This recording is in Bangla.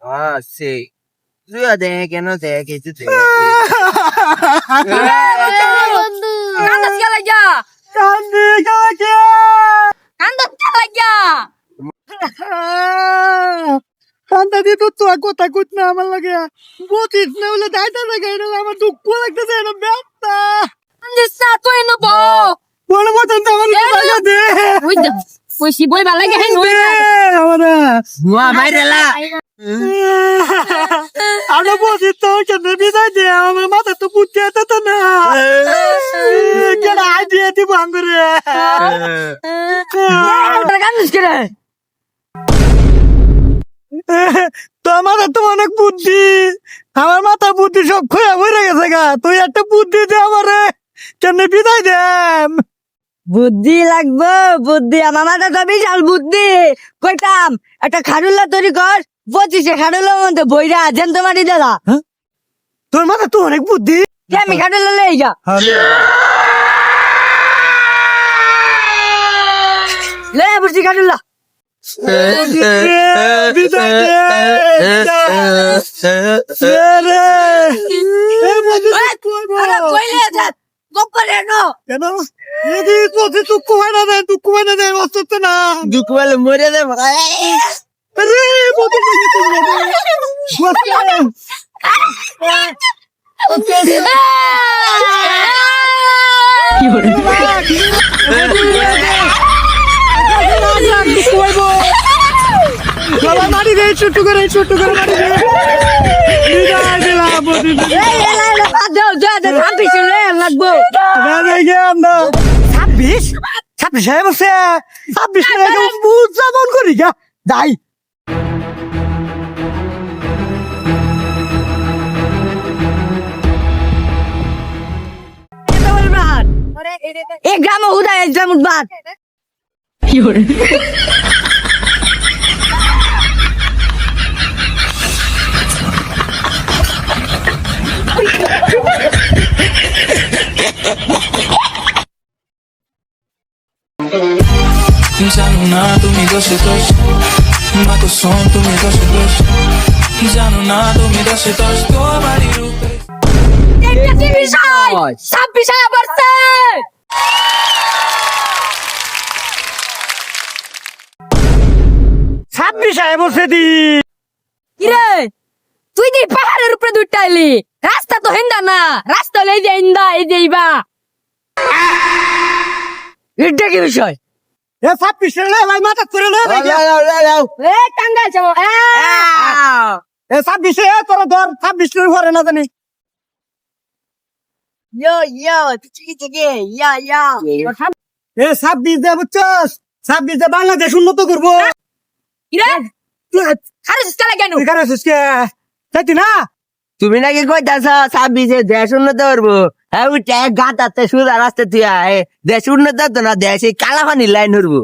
Ah, sí. তুই দেখ কেন দেখ কিছু দেখ বন্ধু কান্দা কে লাগা কান্দি কাকে কান্দা কে কান্দা দি তো তো কথা কুত না আমার লাগে বুঝিস না বলে দাইতা থাকে এটা আমার দুঃখ লাগতেছে এটা ব্যথা কান্দা সা তুই নব বলে মতন তো আমার লাগে দে ওই ভালো লাগে দে আমারা তো কেন বিদায় দে আমার মাথা তো বুদ্ধি আছে তো না। কেন আইডিয়া দিব আঙ্গুরে। কান্দিস কে রে? তোর মাথা তো অনেক বুদ্ধি। আমার মাথা বুদ্ধি সব খোয়া হয়ে গেছে গা। তুই একটা বুদ্ধি দে আমারে। কেন বিদায় দেম? বুদ্ধি লাগবো বুদ্ধি আমার মাথা তো বিশাল বুদ্ধি কইতাম একটা খাডুল্লা তৈরি কর পঁচিশে খাডুল্লার মধ্যে বইরা জ্যান্ত মাটি দাদা তোর মাথা তো অনেক বুদ্ধি আমি খাডুল্লা লই যা লে বুঝছি বিদায় দে রে এ বুদ্ধি তুই আরে কইলে যা গোপরে নো। কেন? না না অসুস্থ না। দুঃখ মরে দে আরে ছোট্ট করে ছোট্ট করে মারি দিলাম বুদ্ধি এই এলা এলা বাদ দাও যা দে ছাব্বিশে লে লাগবো দাদা গেম না ছাব্বিশ? ছাব্বিশ হয়ে বসে ছাব্বিশ উদযাপন করি গা। যাই। এই গ্রামে উদয় একদম বাদ জানো না তুমি দশে দশ মাকে সন তুমি দশে দশ জানো না তুমি দশে দশ তোমারই রূপে। বিষয়? পড়ছে ছাব্বিশ বসে দি। কিরে? তুই দি পাহাড়ের উপরে দুটাইলি রাস্তা তো হেন্দা না। রাস্তা লই যে ইন্দা এই দেইবা এটা কি বিষয়? এ ছাব্বিশ ভাই মাথা করে এ টাঙ্গাল চাও এ। ছাব্বিশ এ তোর ধর ছাব্বিশ ঘরে না জানি। ya, ya. এ ছাব্বিশ দে বুঝছস? ছাব্বিশ দে বাংলাদেশ উন্নত করব। না? তুমি নাকি কইতাছ ছাব্বিশে দেশ উন্নত করব? হ্যাঁ গাতাতে সুদা রাস্তা তুই আয়। দেশ উন্নত না দেশ এই কালাপানির লাইন ধরবো।